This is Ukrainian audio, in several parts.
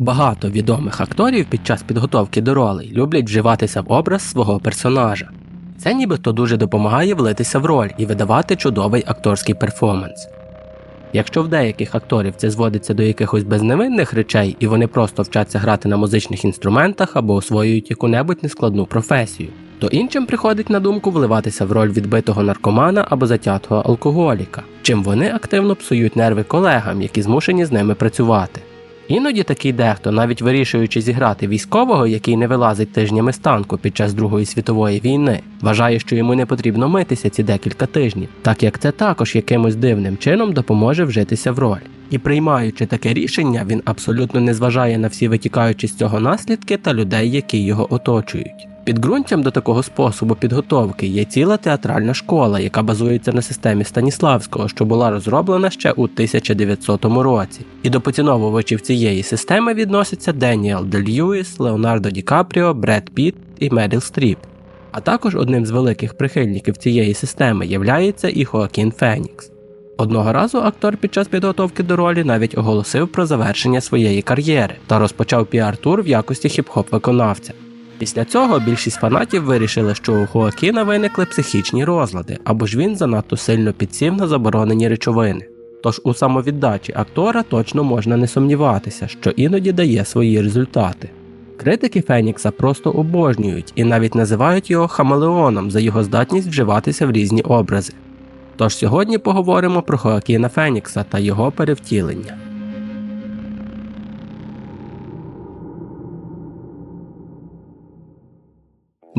Багато відомих акторів під час підготовки до ролей люблять вживатися в образ свого персонажа. Це нібито дуже допомагає влитися в роль і видавати чудовий акторський перформанс. Якщо в деяких акторів це зводиться до якихось безневинних речей, і вони просто вчаться грати на музичних інструментах або освоюють яку-небудь нескладну професію, то іншим приходить на думку вливатися в роль відбитого наркомана або затятого алкоголіка, чим вони активно псують нерви колегам, які змушені з ними працювати. Іноді такий дехто, навіть вирішуючи зіграти військового, який не вилазить тижнями з танку під час Другої світової війни, вважає, що йому не потрібно митися ці декілька тижнів, так як це також якимось дивним чином допоможе вжитися в роль. І приймаючи таке рішення, він абсолютно не зважає на всі витікаючі з цього наслідки та людей, які його оточують. Підґрунтям до такого способу підготовки є ціла театральна школа, яка базується на системі Станіславського, що була розроблена ще у 1900 році. І до поціновувачів цієї системи відносяться Деніел Де Льюіс, Леонардо Ді Капріо, Бред Піт і Меріл Стріп. А також одним з великих прихильників цієї системи являється і Хоакін Фенікс. Одного разу актор під час підготовки до ролі навіть оголосив про завершення своєї кар'єри та розпочав піар-тур в якості хіп-хоп виконавця. Після цього більшість фанатів вирішили, що у Хоакіна виникли психічні розлади, або ж він занадто сильно підсів на заборонені речовини. Тож у самовіддачі актора точно можна не сумніватися, що іноді дає свої результати. Критики Фенікса просто обожнюють і навіть називають його хамелеоном за його здатність вживатися в різні образи. Тож сьогодні поговоримо про Хоакіна Фенікса та його перевтілення.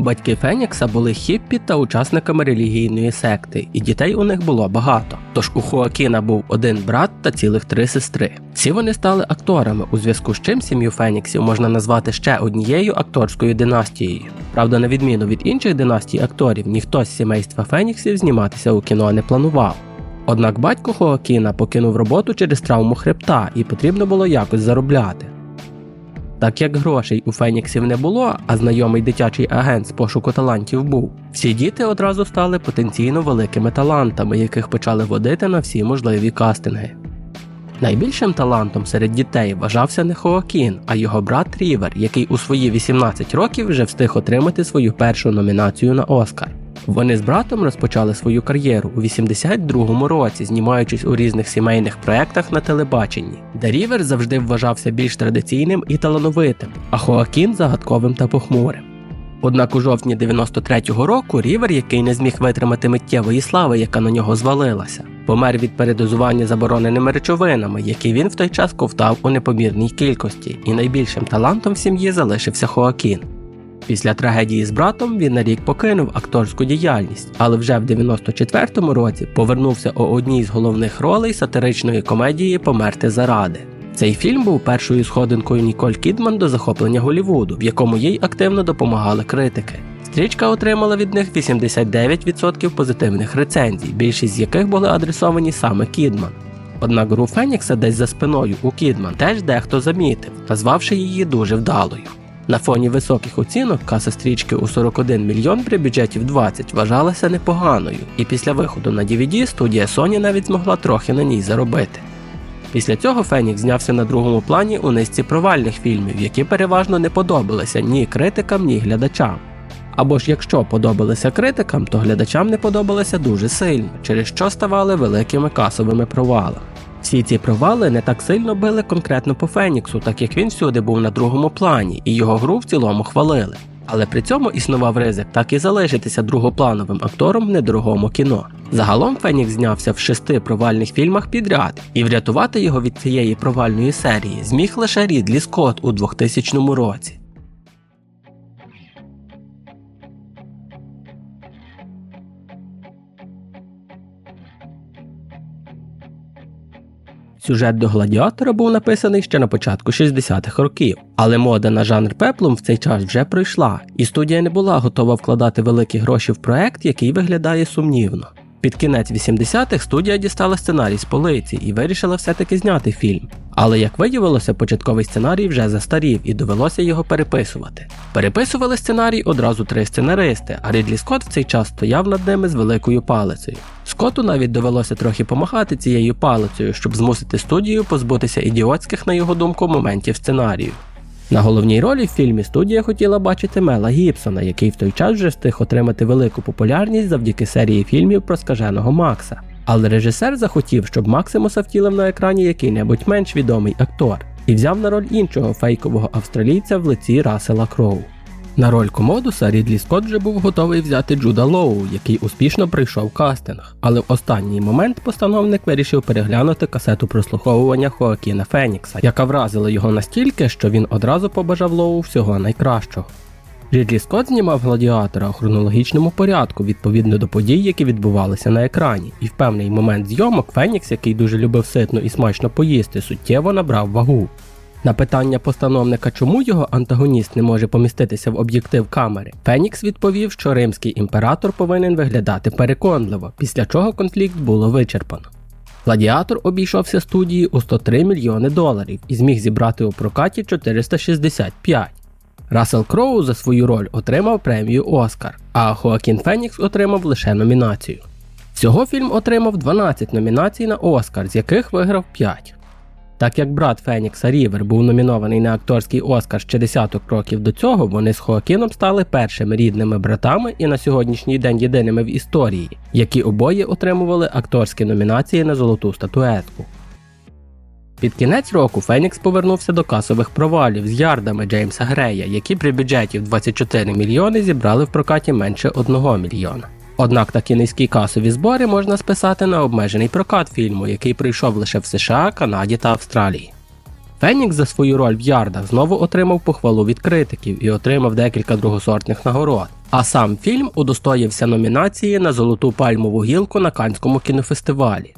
Батьки Фенікса були хіппі та учасниками релігійної секти, і дітей у них було багато. Тож у Хоакіна був один брат та цілих три сестри. Всі вони стали акторами, у зв'язку з чим сім'ю Феніксів можна назвати ще однією акторською династією. Правда, на відміну від інших династій акторів, ніхто з сімейства Феніксів зніматися у кіно не планував. Однак батько Хоакіна покинув роботу через травму хребта і потрібно було якось заробляти. Так як грошей у Феніксів не було, а знайомий дитячий агент з пошуку талантів був, всі діти одразу стали потенційно великими талантами, яких почали водити на всі можливі кастинги. Найбільшим талантом серед дітей вважався не Хоакін, а його брат Рівер, який у свої 18 років вже встиг отримати свою першу номінацію на Оскар. Вони з братом розпочали свою кар'єру у 82-му році, знімаючись у різних сімейних проєктах на телебаченні, де Рівер завжди вважався більш традиційним і талановитим, а Хоакін загадковим та похмурим. Однак у жовтні 93-го року Рівер, який не зміг витримати миттєвої слави, яка на нього звалилася, помер від передозування забороненими речовинами, які він в той час ковтав у непомірній кількості, і найбільшим талантом в сім'ї залишився Хоакін. Після трагедії з братом він на рік покинув акторську діяльність, але вже в 94-му році повернувся у одній з головних ролей сатиричної комедії Померти заради. Цей фільм був першою сходинкою Ніколь Кідман до захоплення Голлівуду, в якому їй активно допомагали критики. Стрічка отримала від них 89% позитивних рецензій, більшість з яких були адресовані саме Кідман. Однак гру Фенікса десь за спиною у Кідман теж дехто замітив, назвавши її дуже вдалою. На фоні високих оцінок каса стрічки у 41 мільйон при бюджеті в 20 вважалася непоганою, і після виходу на DVD студія Sony навіть змогла трохи на ній заробити. Після цього Фенікс знявся на другому плані у низці провальних фільмів, які переважно не подобалися ні критикам, ні глядачам. Або ж якщо подобалися критикам, то глядачам не подобалися дуже сильно, через що ставали великими касовими провалами. Всі ці провали не так сильно били конкретно по Феніксу, так як він всюди був на другому плані, і його гру в цілому хвалили. Але при цьому існував ризик так і залишитися другоплановим актором в недорогому кіно. Загалом Фенікс знявся в шести провальних фільмах підряд, і врятувати його від цієї провальної серії зміг лише Рідлі Скотт у 2000 році. Сюжет до гладіатора був написаний ще на початку 60-х років, але мода на жанр пеплум в цей час вже пройшла, і студія не була готова вкладати великі гроші в проект, який виглядає сумнівно. Під кінець 80-х студія дістала сценарій з полиці і вирішила все-таки зняти фільм. Але як виявилося, початковий сценарій вже застарів і довелося його переписувати. Переписували сценарій одразу три сценаристи, а Рідлі Скотт в цей час стояв над ними з великою палицею. Скотту навіть довелося трохи помахати цією палицею, щоб змусити студію позбутися ідіотських, на його думку, моментів сценарію. На головній ролі в фільмі студія хотіла бачити Мела Гібсона, який в той час вже встиг отримати велику популярність завдяки серії фільмів про скаженого Макса. Але режисер захотів, щоб Максимуса втілив на екрані який-небудь менш відомий актор, і взяв на роль іншого фейкового австралійця в лиці Расела Кроу. На роль комодуса Рідлі Скотт вже був готовий взяти Джуда Лоу, який успішно пройшов кастинг, але в останній момент постановник вирішив переглянути касету прослуховування Хоакіна Фенікса, яка вразила його настільки, що він одразу побажав Лоу всього найкращого. Рідлі Скотт знімав гладіатора у хронологічному порядку відповідно до подій, які відбувалися на екрані, і в певний момент зйомок Фенікс, який дуже любив ситно і смачно поїсти, суттєво набрав вагу. На питання постановника, чому його антагоніст не може поміститися в об'єктив камери, Фенікс відповів, що римський імператор повинен виглядати переконливо, після чого конфлікт було вичерпано. Гладіатор обійшовся студії у 103 мільйони доларів і зміг зібрати у прокаті 465. Рассел Кроу за свою роль отримав премію Оскар, а Хоакін Фенікс отримав лише номінацію. Всього фільм отримав 12 номінацій на Оскар, з яких виграв 5. Так як брат Фенікса Рівер був номінований на акторський Оскар ще десяток років до цього, вони з Хоакіном стали першими рідними братами і на сьогоднішній день єдиними в історії, які обоє отримували акторські номінації на золоту статуетку. Під кінець року Фенікс повернувся до касових провалів з ярдами Джеймса Грея, які при бюджеті в 24 мільйони зібрали в прокаті менше 1 мільйона. Однак такі низькі касові збори можна списати на обмежений прокат фільму, який прийшов лише в США, Канаді та Австралії. Фенікс за свою роль в ярдах знову отримав похвалу від критиків і отримав декілька другосортних нагород. А сам фільм удостоївся номінації на Золоту пальмову гілку на Канському кінофестивалі.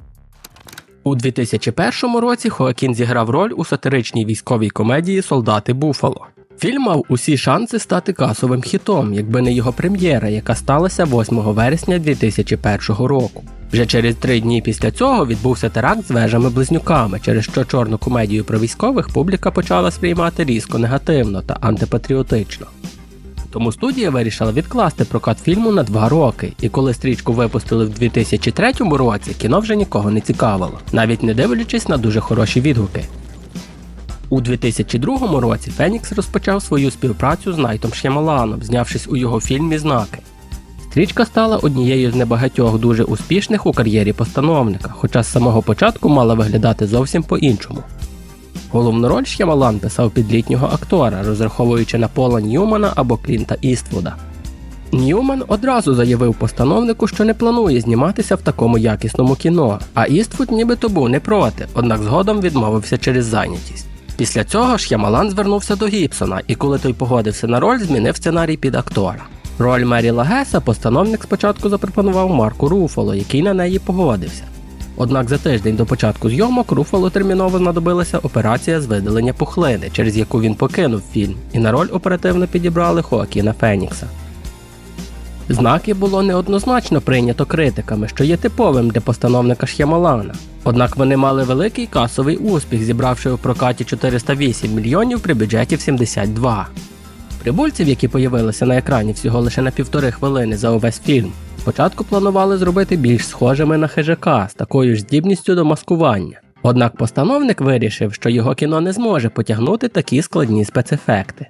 У 2001 році Хоакін зіграв роль у сатиричній військовій комедії Солдати Буфало. Фільм мав усі шанси стати касовим хітом, якби не його прем'єра, яка сталася 8 вересня 2001 року. Вже через три дні після цього відбувся теракт з вежами-близнюками, через що чорну комедію про військових публіка почала сприймати різко негативно та антипатріотично. Тому студія вирішила відкласти прокат фільму на два роки, і коли стрічку випустили в 2003 році, кіно вже нікого не цікавило, навіть не дивлячись на дуже хороші відгуки. У 2002 році Фенікс розпочав свою співпрацю з Найтом Ш'ямаланом, знявшись у його фільмі Знаки. Стрічка стала однією з небагатьох дуже успішних у кар'єрі постановника, хоча з самого початку мала виглядати зовсім по-іншому. Головну роль Ш'ямалан писав під літнього актора, розраховуючи на Пола Ньюмана або Клінта Іствуда. Ньюман одразу заявив постановнику, що не планує зніматися в такому якісному кіно, а Іствуд нібито був не проти, однак згодом відмовився через зайнятість. Після цього ж Ямалан звернувся до Гібсона, і коли той погодився на роль, змінив сценарій під актора. Роль Мері Лагеса постановник спочатку запропонував Марку Руфало, який на неї погодився. Однак за тиждень до початку зйомок Руфало терміново знадобилася операція з видалення пухлини, через яку він покинув фільм, і на роль оперативно підібрали Хоакіна Фенікса. Знаки було неоднозначно прийнято критиками, що є типовим для постановника Ш'ямалана. Однак вони мали великий касовий успіх, зібравши у прокаті 408 мільйонів при бюджеті в 72. Прибульців, які появилися на екрані всього лише на півтори хвилини за увесь фільм, спочатку планували зробити більш схожими на хижака з такою ж здібністю до маскування. Однак постановник вирішив, що його кіно не зможе потягнути такі складні спецефекти.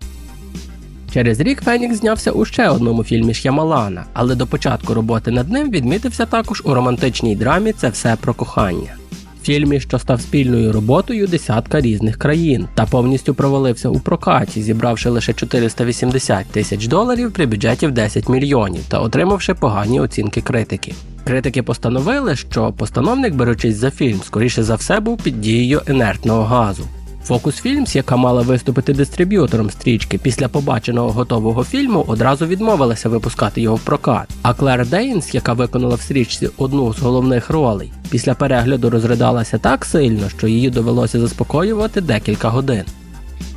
Через рік Фенікс знявся у ще одному фільмі Ш'ямалана, але до початку роботи над ним відмітився також у романтичній драмі Це все про кохання. Фільмі, що став спільною роботою десятка різних країн, та повністю провалився у прокаті, зібравши лише 480 тисяч доларів при бюджеті в 10 мільйонів та отримавши погані оцінки критиків. Критики постановили, що постановник, беручись за фільм, скоріше за все був під дією інертного газу. Focus Films, яка мала виступити дистриб'ютором стрічки після побаченого готового фільму, одразу відмовилася випускати його в прокат. А Клер Дейнс, яка виконала в стрічці одну з головних ролей, після перегляду розридалася так сильно, що її довелося заспокоювати декілька годин.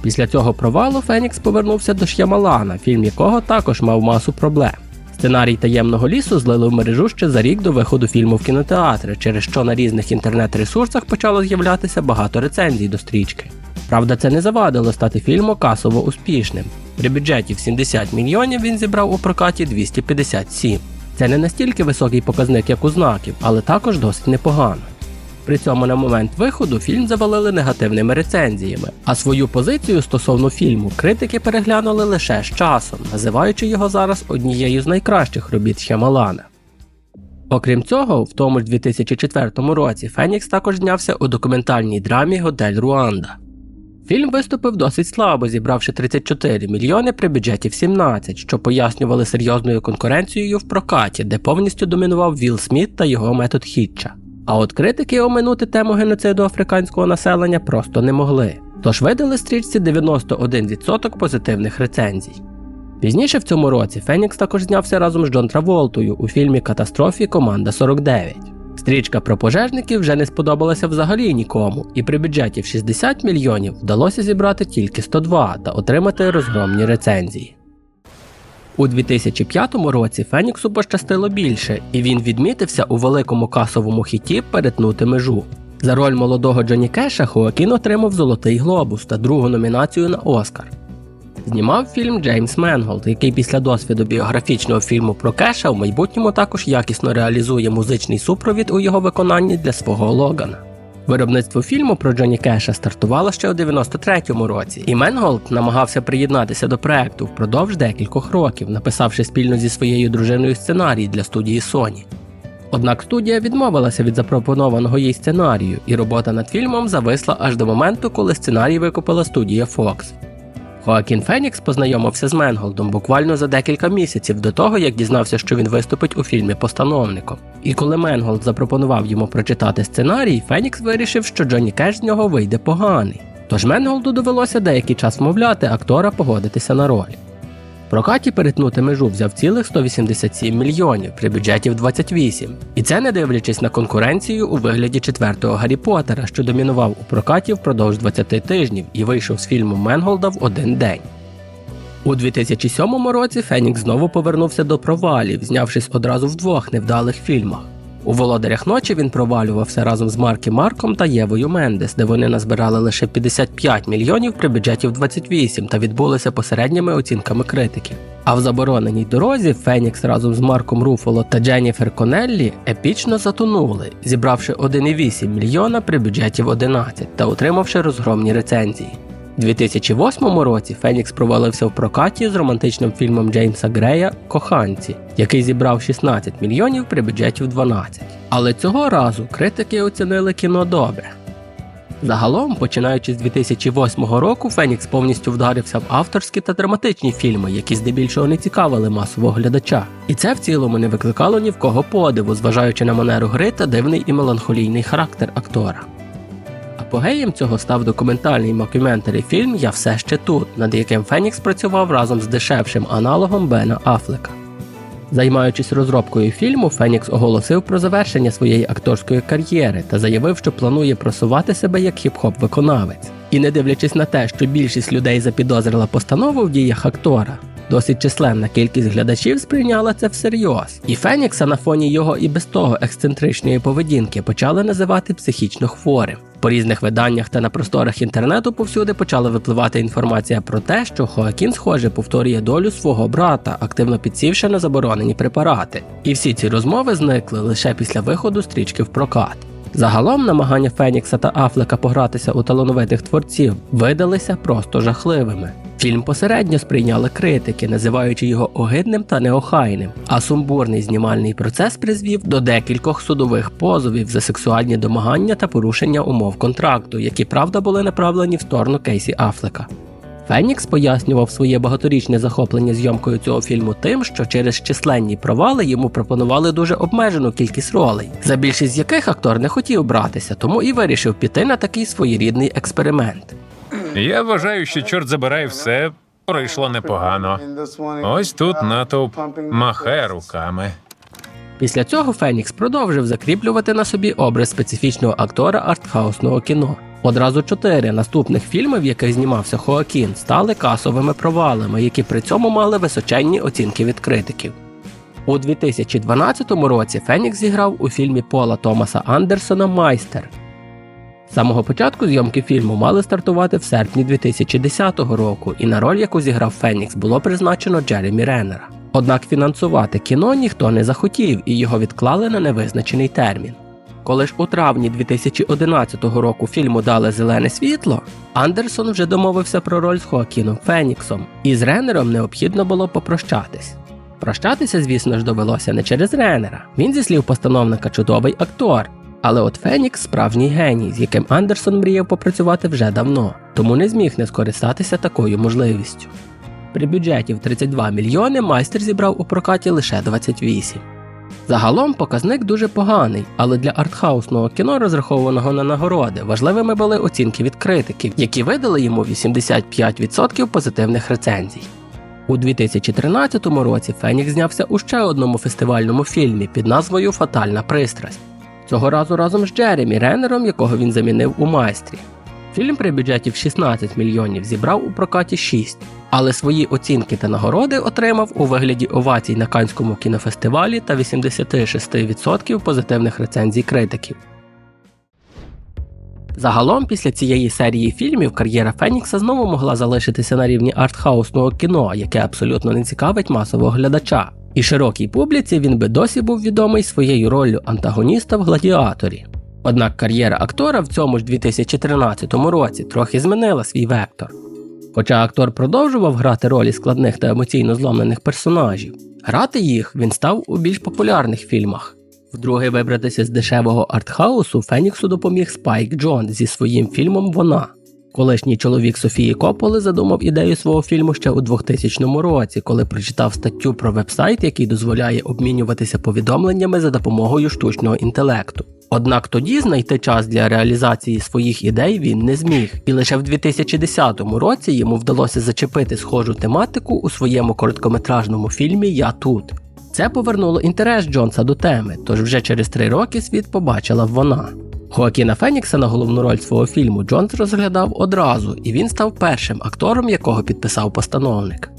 Після цього провалу Фенікс повернувся до Ш'ямалана, фільм якого також мав масу проблем. Сценарій таємного лісу злили в мережу ще за рік до виходу фільму в кінотеатри, через що на різних інтернет-ресурсах почало з'являтися багато рецензій до стрічки. Правда, це не завадило стати фільму касово успішним. При бюджеті в 70 мільйонів він зібрав у прокаті 257. Це не настільки високий показник, як у знаків, але також досить непогано. При цьому на момент виходу фільм завалили негативними рецензіями, а свою позицію стосовно фільму критики переглянули лише з часом, називаючи його зараз однією з найкращих робіт Шямалана. Окрім цього, в тому ж 2004 році Фенікс також знявся у документальній драмі Готель Руанда. Фільм виступив досить слабо, зібравши 34 мільйони при бюджеті в 17, що пояснювали серйозною конкуренцією в прокаті, де повністю домінував Вілл Сміт та його метод Хітча. А от критики оминути тему геноциду африканського населення просто не могли. Тож видали стрічці 91% позитивних рецензій. Пізніше в цьому році Фенікс також знявся разом з Джон Траволтою у фільмі Катастрофі Команда 49. Стрічка про пожежників вже не сподобалася взагалі нікому, і при бюджеті в 60 мільйонів вдалося зібрати тільки 102 та отримати розгромні рецензії. У 2005 році Феніксу пощастило більше, і він відмітився у великому касовому хіті перетнути межу. За роль молодого Джонні Кеша Хоакін отримав Золотий глобус та другу номінацію на Оскар. Знімав фільм Джеймс Менголд, який після досвіду біографічного фільму про Кеша в майбутньому також якісно реалізує музичний супровід у його виконанні для свого Логана. Виробництво фільму про Джонні Кеша стартувало ще у 93-му році, і Менголд намагався приєднатися до проекту впродовж декількох років, написавши спільно зі своєю дружиною сценарій для студії Sony. Однак студія відмовилася від запропонованого їй сценарію, і робота над фільмом зависла аж до моменту, коли сценарій викупила студія Fox. Хоакін Фенікс познайомився з Менголдом буквально за декілька місяців до того, як дізнався, що він виступить у фільмі постановником. І коли Менголд запропонував йому прочитати сценарій, Фенікс вирішив, що Джонні Кеш з нього вийде поганий. Тож Менголду довелося деякий час вмовляти актора погодитися на роль. Прокаті перетнути межу взяв цілих 187 мільйонів при бюджеті в 28. І це не дивлячись на конкуренцію у вигляді четвертого Гаррі Поттера, що домінував у прокаті впродовж 20 тижнів і вийшов з фільму Менголда в один день. У 2007 році Фенікс знову повернувся до провалів, знявшись одразу в двох невдалих фільмах. У володарях ночі він провалювався разом з Маркі Марком та Євою Мендес, де вони назбирали лише 55 мільйонів при бюджеті в 28 та відбулися посередніми оцінками критиків. А в забороненій дорозі Фенікс разом з Марком Руфало та Дженніфер Конеллі епічно затонули, зібравши 1,8 мільйона при бюджеті в 11 та отримавши розгромні рецензії. У 2008 році Фенікс провалився в прокаті з романтичним фільмом Джеймса Грея Коханці, який зібрав 16 мільйонів при бюджеті в 12. Але цього разу критики оцінили кіно добре. Загалом, починаючи з 2008 року, Фенікс повністю вдарився в авторські та драматичні фільми, які здебільшого не цікавили масового глядача. І це в цілому не викликало ні в кого подиву, зважаючи на манеру гри та дивний і меланхолійний характер актора. Апогеєм цього став документальний мокюментарі фільм Я все ще тут, над яким Фенікс працював разом з дешевшим аналогом Бена Афлека. Займаючись розробкою фільму, Фенікс оголосив про завершення своєї акторської кар'єри та заявив, що планує просувати себе як хіп-хоп виконавець. І не дивлячись на те, що більшість людей запідозрила постанову в діях актора, досить численна кількість глядачів сприйняла це всерйоз. І Фенікса на фоні його і без того ексцентричної поведінки почали називати психічно хворим. По різних виданнях та на просторах інтернету повсюди почала випливати інформація про те, що Хоакін, схоже, повторює долю свого брата, активно підсівши на заборонені препарати. І всі ці розмови зникли лише після виходу стрічки в прокат. Загалом намагання Фенікса та Афлека погратися у талановитих творців видалися просто жахливими. Фільм посередньо сприйняли критики, називаючи його огидним та неохайним, а сумбурний знімальний процес призвів до декількох судових позовів за сексуальні домагання та порушення умов контракту, які правда були направлені в сторону Кейсі Афлека. Фенікс пояснював своє багаторічне захоплення зйомкою цього фільму тим, що через численні провали йому пропонували дуже обмежену кількість ролей, за більшість з яких актор не хотів братися, тому і вирішив піти на такий своєрідний експеримент. Я вважаю, що чорт забирає все. Пройшло непогано. Ось тут натовп махає руками. Після цього Фенікс продовжив закріплювати на собі образ специфічного актора артхаусного кіно. Одразу чотири наступних фільми, в яких знімався Хоакін, стали касовими провалами, які при цьому мали височенні оцінки від критиків. У 2012 році Фенікс зіграв у фільмі Пола Томаса Андерсона Майстер. Самого початку зйомки фільму мали стартувати в серпні 2010 року, і на роль, яку зіграв Фенікс, було призначено Джеремі Реннера. Однак фінансувати кіно ніхто не захотів і його відклали на невизначений термін. Коли ж у травні 2011 року фільму дали зелене світло, Андерсон вже домовився про роль з Хоакіном Феніксом, і з Реннером необхідно було попрощатись. Прощатися, звісно ж, довелося не через Реннера. Він, зі слів постановника, чудовий актор. Але от Фенікс справжній геній, з яким Андерсон мріяв попрацювати вже давно, тому не зміг не скористатися такою можливістю. При бюджеті в 32 мільйони майстер зібрав у прокаті лише 28. Загалом показник дуже поганий, але для артхаусного кіно, розрахованого на нагороди, важливими були оцінки від критиків, які видали йому 85% позитивних рецензій. У 2013 році Фенікс знявся у ще одному фестивальному фільмі під назвою Фатальна пристрасть. Цього разу разом з Джеремі Реннером, якого він замінив у майстрі. Фільм при бюджеті в 16 мільйонів зібрав у прокаті 6, але свої оцінки та нагороди отримав у вигляді овацій на Канському кінофестивалі та 86% позитивних рецензій критиків. Загалом, після цієї серії фільмів кар'єра Фенікса знову могла залишитися на рівні артхаусного кіно, яке абсолютно не цікавить масового глядача. І широкій публіці він би досі був відомий своєю роллю антагоніста в гладіаторі. Однак кар'єра актора в цьому ж 2013 році трохи змінила свій вектор. Хоча актор продовжував грати ролі складних та емоційно зломлених персонажів, грати їх він став у більш популярних фільмах. Вдруге вибратися з дешевого артхаусу Феніксу допоміг Спайк Джон зі своїм фільмом Вона. Колишній чоловік Софії Кополи задумав ідею свого фільму ще у 2000 році, коли прочитав статтю про вебсайт, який дозволяє обмінюватися повідомленнями за допомогою штучного інтелекту. Однак тоді знайти час для реалізації своїх ідей він не зміг, і лише в 2010 році йому вдалося зачепити схожу тематику у своєму короткометражному фільмі Я тут. Це повернуло інтерес Джонса до теми, тож вже через три роки світ побачила вона. Хоакіна Фенікса на головну роль свого фільму Джонс розглядав одразу, і він став першим актором, якого підписав постановник.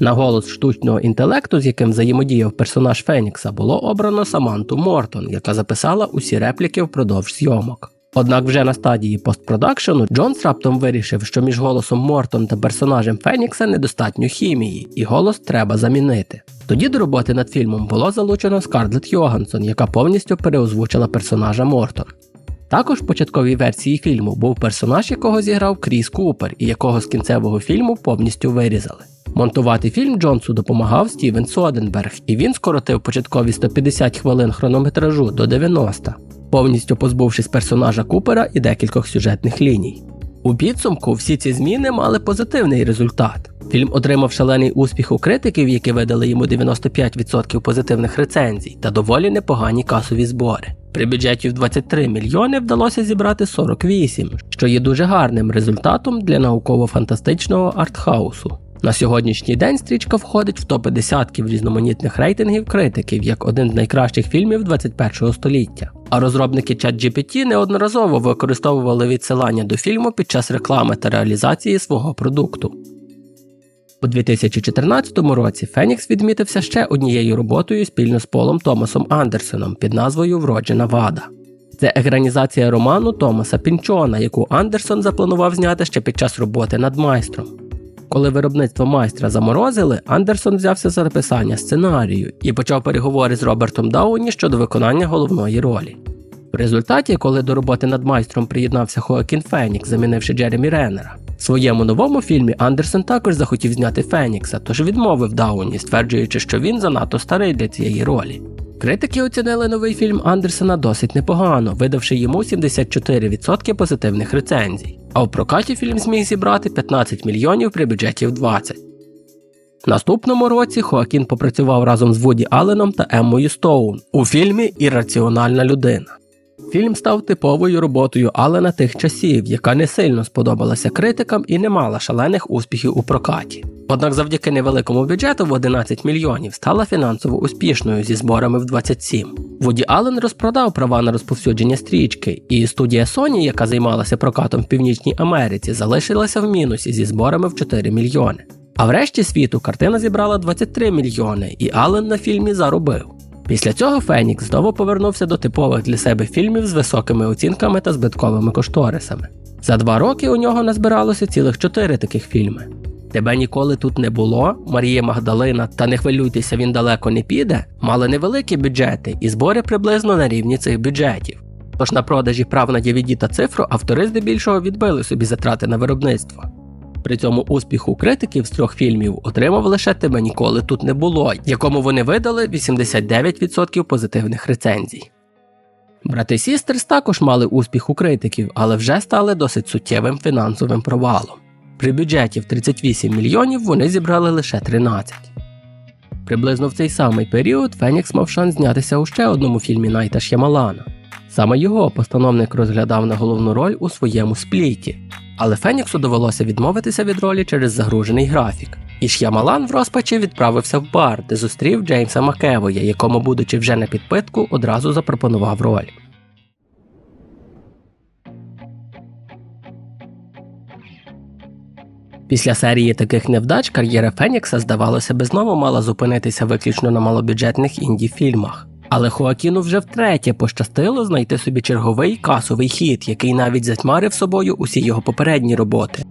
На голос штучного інтелекту, з яким взаємодіяв персонаж Фенікса, було обрано Саманту Мортон, яка записала усі репліки впродовж зйомок. Однак вже на стадії постпродакшену Джонс раптом вирішив, що між голосом Мортон та персонажем Фенікса недостатньо хімії, і голос треба замінити. Тоді до роботи над фільмом було залучено Скарлетт Йогансон, яка повністю переозвучила персонажа Мортон. Також в початковій версії фільму був персонаж, якого зіграв Кріс Купер, і якого з кінцевого фільму повністю вирізали. Монтувати фільм Джонсу допомагав Стівен Соденберг, і він скоротив початкові 150 хвилин хронометражу до 90, повністю позбувшись персонажа Купера і декількох сюжетних ліній. У підсумку всі ці зміни мали позитивний результат. Фільм отримав шалений успіх у критиків, які видали йому 95% позитивних рецензій та доволі непогані касові збори. При бюджеті в 23 мільйони вдалося зібрати 48, що є дуже гарним результатом для науково-фантастичного артхаусу. На сьогоднішній день стрічка входить в топи десятків різноманітних рейтингів критиків як один з найкращих фільмів 21 століття. А розробники ChatGPT неодноразово використовували відсилання до фільму під час реклами та реалізації свого продукту. У 2014 році Фенікс відмітився ще однією роботою спільно з Полом Томасом Андерсоном під назвою Вроджена вада. Це екранізація роману Томаса Пінчона, яку Андерсон запланував зняти ще під час роботи над майстром. Коли виробництво майстра заморозили, Андерсон взявся за написання сценарію і почав переговори з Робертом Дауні щодо виконання головної ролі. В результаті, коли до роботи над майстром приєднався Хоакін Фенікс, замінивши Джеремі Реннера, в своєму новому фільмі Андерсон також захотів зняти Фенікса, тож відмовив Дауні, стверджуючи, що він занадто старий для цієї ролі. Критики оцінили новий фільм Андерсона досить непогано, видавши йому 74% позитивних рецензій. А в прокаті фільм зміг зібрати 15 мільйонів при бюджеті в 20. Наступному році Хоакін попрацював разом з Вуді Алленом та Еммою Стоун у фільмі Ірраціональна людина. Фільм став типовою роботою Аллена тих часів, яка не сильно сподобалася критикам і не мала шалених успіхів у прокаті. Однак завдяки невеликому бюджету в 11 мільйонів стала фінансово успішною зі зборами в 27. Вуді Аллен розпродав права на розповсюдження стрічки, і студія Sony, яка займалася прокатом в Північній Америці, залишилася в мінусі зі зборами в 4 мільйони. А врешті світу картина зібрала 23 мільйони, і Аллен на фільмі заробив. Після цього Фенікс знову повернувся до типових для себе фільмів з високими оцінками та збитковими кошторисами. За два роки у нього назбиралося цілих чотири таких фільми. Тебе ніколи тут не було, Марія Магдалина та не хвилюйтеся, він далеко не піде, мали невеликі бюджети і збори приблизно на рівні цих бюджетів. Тож на продажі прав на DVD та цифру автори здебільшого відбили собі затрати на виробництво. При цьому успіху критиків з трьох фільмів отримав лише тебе ніколи тут не було, якому вони видали 89% позитивних рецензій. Брати Сістерс також мали успіх у критиків, але вже стали досить суттєвим фінансовим провалом. При бюджеті в 38 мільйонів вони зібрали лише 13. Приблизно в цей самий період Фенікс мав шанс знятися у ще одному фільмі Найта Ш'ямалана. Саме його постановник розглядав на головну роль у своєму спліті, але Феніксу довелося відмовитися від ролі через загружений графік. І Ш'ямалан в розпачі відправився в бар, де зустрів Джеймса Макевоя, якому, будучи вже на підпитку, одразу запропонував роль. Після серії таких невдач кар'єра Фенікса, здавалося би, знову мала зупинитися виключно на малобюджетних інді-фільмах. Але Хоакіну вже втретє пощастило знайти собі черговий касовий хід, який навіть затьмарив собою усі його попередні роботи.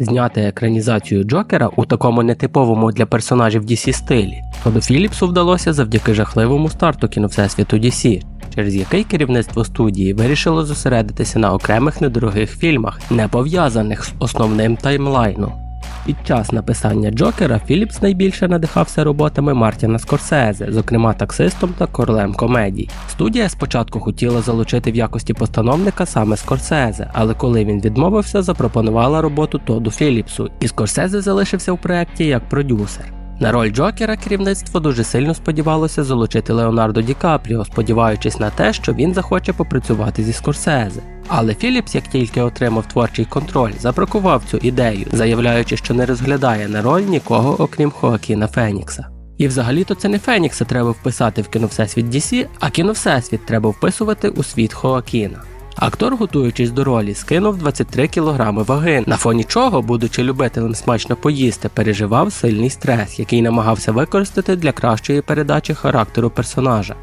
Зняти екранізацію Джокера у такому нетиповому для персонажів DC стилі Тоду Філіпсу вдалося завдяки жахливому старту кіновсесвіту DC, через який керівництво студії вирішило зосередитися на окремих недорогих фільмах, не пов'язаних з основним таймлайном. Під час написання Джокера Філіпс найбільше надихався роботами Мартіна Скорсезе, зокрема таксистом та королем комедій. Студія спочатку хотіла залучити в якості постановника саме Скорсезе, але коли він відмовився, запропонувала роботу Тоду Філіпсу, і Скорсезе залишився в проєкті як продюсер. На роль Джокера керівництво дуже сильно сподівалося залучити Леонардо Ді Капріо, сподіваючись на те, що він захоче попрацювати зі Скорсезе. Але Філіпс, як тільки отримав творчий контроль, запракував цю ідею, заявляючи, що не розглядає на роль нікого, окрім Хоакіна Фенікса. І взагалі-то це не Фенікса треба вписати в кіновсесвіт DC, а кіновсесвіт треба вписувати у світ Хоакіна. Актор, готуючись до ролі, скинув 23 кг ваги, на фоні чого, будучи любителем смачно поїсти, переживав сильний стрес, який намагався використати для кращої передачі характеру персонажа.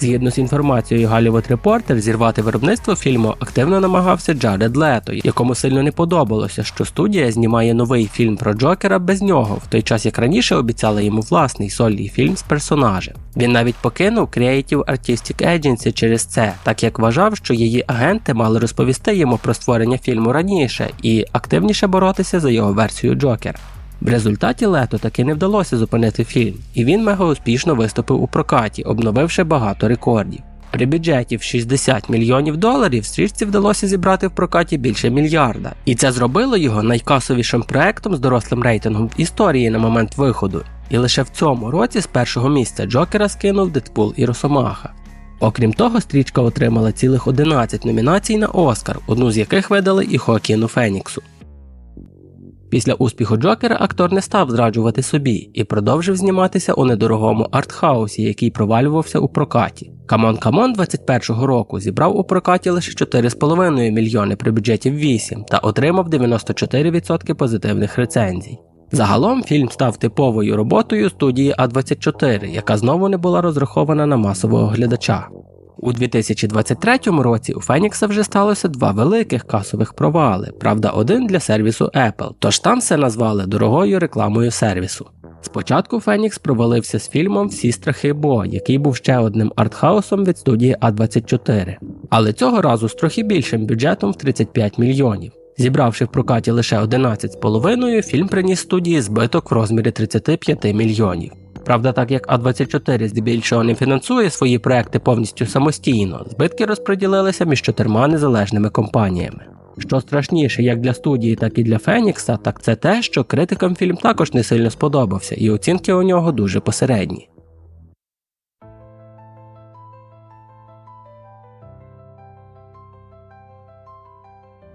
Згідно з інформацією Hollywood Reporter, зірвати виробництво фільму активно намагався Джаред Лето, якому сильно не подобалося, що студія знімає новий фільм про Джокера без нього, в той час як раніше обіцяли йому власний сольний фільм з персонажем. Він навіть покинув Creative Artistic Agency через це, так як вважав, що її агенти мали розповісти йому про створення фільму раніше і активніше боротися за його версію Джокера. В результаті Лето таки не вдалося зупинити фільм, і він мега успішно виступив у прокаті, обновивши багато рекордів. При бюджеті в 60 мільйонів доларів стрічці вдалося зібрати в прокаті більше мільярда, і це зробило його найкасовішим проектом з дорослим рейтингом в історії на момент виходу. І лише в цьому році з першого місця Джокера скинув Дедпул і Росомаха. Окрім того, стрічка отримала цілих 11 номінацій на Оскар, одну з яких видали і Хоакіну Феніксу. Після успіху Джокера актор не став зраджувати собі і продовжив зніматися у недорогому артхаусі, який провалювався у прокаті. Камон Камон 21-го року зібрав у прокаті лише 4,5 мільйони при бюджеті 8 та отримав 94% позитивних рецензій. Загалом фільм став типовою роботою студії А24, яка знову не була розрахована на масового глядача. У 2023 році у Фенікса вже сталося два великих касових провали, правда, один для сервісу Apple, тож там все назвали дорогою рекламою сервісу. Спочатку Фенікс провалився з фільмом Всі страхи Бо, який був ще одним артхаусом від студії А24, але цього разу з трохи більшим бюджетом в 35 мільйонів. Зібравши в прокаті лише 11,5, фільм приніс студії збиток в розмірі 35 мільйонів. Правда, так як А24 здебільшого не фінансує свої проекти повністю самостійно, збитки розподілилися між чотирма незалежними компаніями. Що страшніше як для студії, так і для Фенікса, так це те, що критикам фільм також не сильно сподобався, і оцінки у нього дуже посередні.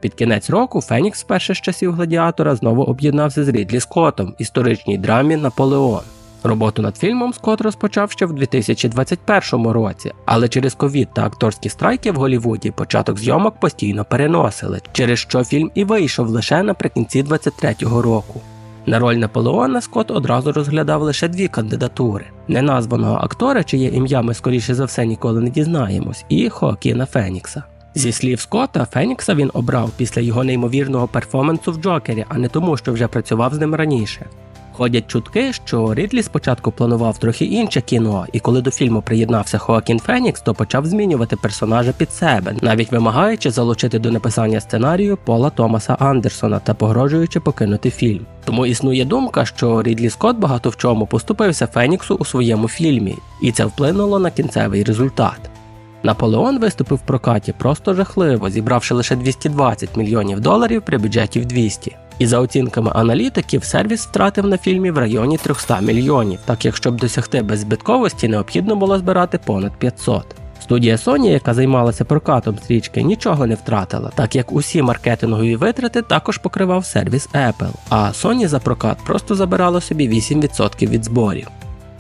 Під кінець року Фенікс вперше з часів гладіатора знову об'єднався з Рідлі Скоттом історичній драмі Наполеон. Роботу над фільмом Скотт розпочав ще в 2021 році, але через ковід та акторські страйки в Голлівуді початок зйомок постійно переносили, через що фільм і вийшов лише наприкінці 2023 року. На роль Наполеона Скотт одразу розглядав лише дві кандидатури: неназваного актора, чиє ім'я ми скоріше за все ніколи не дізнаємось, і Хоакіна Фенікса. Зі слів Скотта, Фенікса він обрав після його неймовірного перформансу в Джокері, а не тому, що вже працював з ним раніше. Ходять чутки, що Рідлі спочатку планував трохи інше кіно, і коли до фільму приєднався Хоакін Фенікс, то почав змінювати персонажа під себе, навіть вимагаючи залучити до написання сценарію Пола Томаса Андерсона та погрожуючи покинути фільм. Тому існує думка, що Рідлі Скотт багато в чому поступився Феніксу у своєму фільмі, і це вплинуло на кінцевий результат. Наполеон виступив в прокаті просто жахливо, зібравши лише 220 мільйонів доларів при бюджеті в 200. І за оцінками аналітиків, сервіс втратив на фільмі в районі 300 мільйонів, так як щоб досягти беззбитковості, необхідно було збирати понад 500. Студія Sony, яка займалася прокатом стрічки, нічого не втратила, так як усі маркетингові витрати також покривав сервіс Apple, а Sony за прокат просто забирало собі 8% від зборів.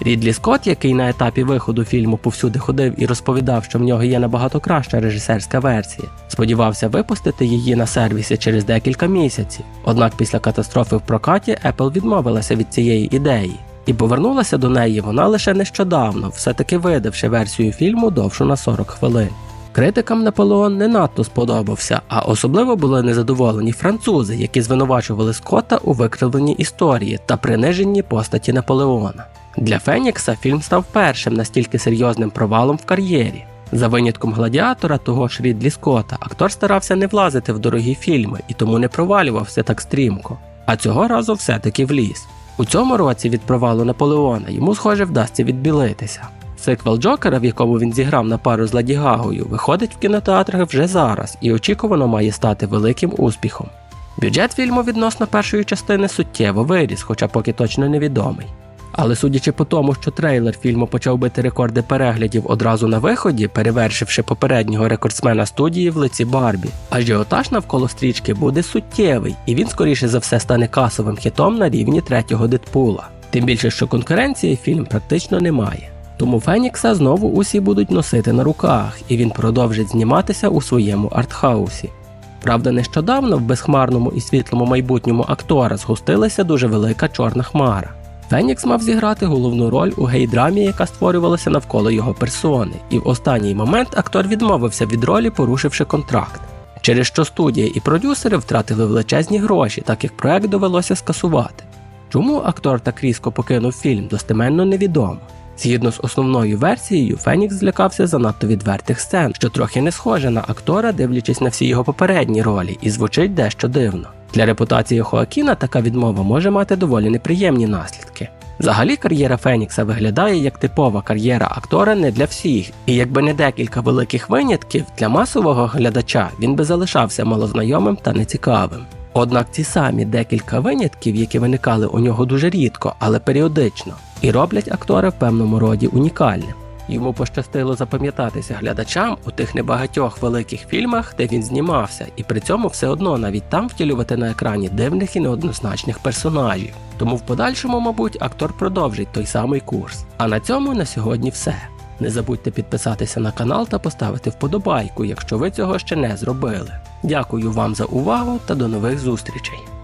Рідлі Скотт, який на етапі виходу фільму повсюди ходив і розповідав, що в нього є набагато краща режисерська версія, сподівався випустити її на сервісі через декілька місяців. Однак після катастрофи в прокаті Apple відмовилася від цієї ідеї. І повернулася до неї вона лише нещодавно, все-таки видавши версію фільму довшу на 40 хвилин. Критикам Наполеон не надто сподобався, а особливо були незадоволені французи, які звинувачували Скотта у викривленні історії та приниженні постаті Наполеона. Для Фенікса фільм став першим настільки серйозним провалом в кар'єрі. За винятком гладіатора того ж Рідлі Скотта, актор старався не влазити в дорогі фільми і тому не провалювався так стрімко. А цього разу все-таки вліз. У цьому році від провалу Наполеона йому, схоже, вдасться відбілитися. Сиквел Джокера, в якому він зіграв на пару з Ладі Гагою, виходить в кінотеатрах вже зараз і очікувано має стати великим успіхом. Бюджет фільму відносно першої частини суттєво виріс, хоча поки точно невідомий. Але судячи по тому, що трейлер фільму почав бити рекорди переглядів одразу на виході, перевершивши попереднього рекордсмена студії в лиці Барбі, ажіотаж навколо стрічки буде суттєвий, і він скоріше за все стане касовим хітом на рівні третього Дедпула. Тим більше, що конкуренції фільм практично немає. Тому Фенікса знову усі будуть носити на руках, і він продовжить зніматися у своєму артхаусі. Правда, нещодавно в безхмарному і світлому майбутньому актора згустилася дуже велика чорна хмара. Фенікс мав зіграти головну роль у гей-драмі, яка створювалася навколо його персони, і в останній момент актор відмовився від ролі, порушивши контракт. Через що студія і продюсери втратили величезні гроші, так як проект довелося скасувати. Чому актор так різко покинув фільм, достеменно невідомо. Згідно з основною версією, Фенікс злякався занадто відвертих сцен, що трохи не схоже на актора, дивлячись на всі його попередні ролі, і звучить дещо дивно. Для репутації Хоакіна така відмова може мати доволі неприємні наслідки. Взагалі кар'єра Фенікса виглядає як типова кар'єра актора не для всіх, і якби не декілька великих винятків, для масового глядача він би залишався малознайомим та нецікавим. Однак ці самі декілька винятків, які виникали у нього дуже рідко, але періодично, і роблять актора в певному роді унікальним. Йому пощастило запам'ятатися глядачам у тих небагатьох великих фільмах, де він знімався, і при цьому все одно навіть там втілювати на екрані дивних і неоднозначних персонажів. Тому в подальшому, мабуть, актор продовжить той самий курс. А на цьому на сьогодні все. Не забудьте підписатися на канал та поставити вподобайку, якщо ви цього ще не зробили. Дякую вам за увагу та до нових зустрічей!